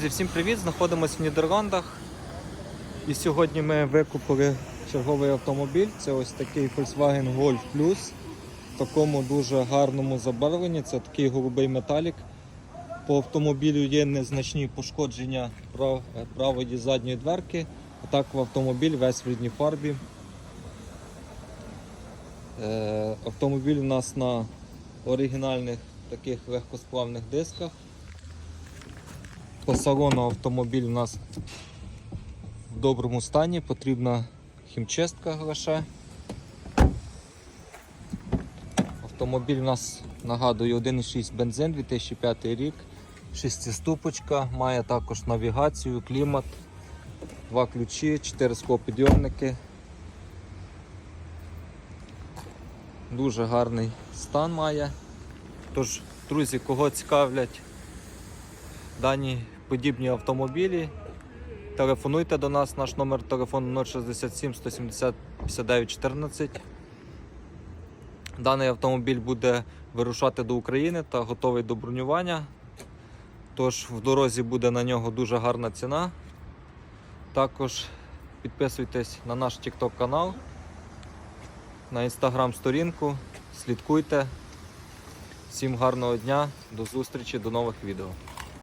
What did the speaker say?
Друзі, всім привіт! Знаходимося в Нідерландах. І сьогодні ми викупили черговий автомобіль. Це ось такий Volkswagen Golf Plus в такому дуже гарному забарвленні. Це такий голубий металік. По автомобілю є незначні пошкодження прав- правої задньої дверки. А так в автомобіль весь в рідній фарбі. Е, Автомобіль у нас на оригінальних таких легкосплавних дисках. По салону автомобіль у нас в доброму стані, потрібна хімчистка лише. Автомобіль у нас нагадує 1,6 бензин 2005 рік, шестиступочка, має також навігацію, клімат, два ключі, 4 склопідйомники. Дуже гарний стан має. Тож, друзі, кого цікавлять дані подібні автомобілі. Телефонуйте до нас, наш номер телефону 067 170 59 14. Даний автомобіль буде вирушати до України та готовий до бронювання. Тож в дорозі буде на нього дуже гарна ціна. Також підписуйтесь на наш TikTok канал, на інстаграм сторінку, слідкуйте. Всім гарного дня, до зустрічі, до нових відео.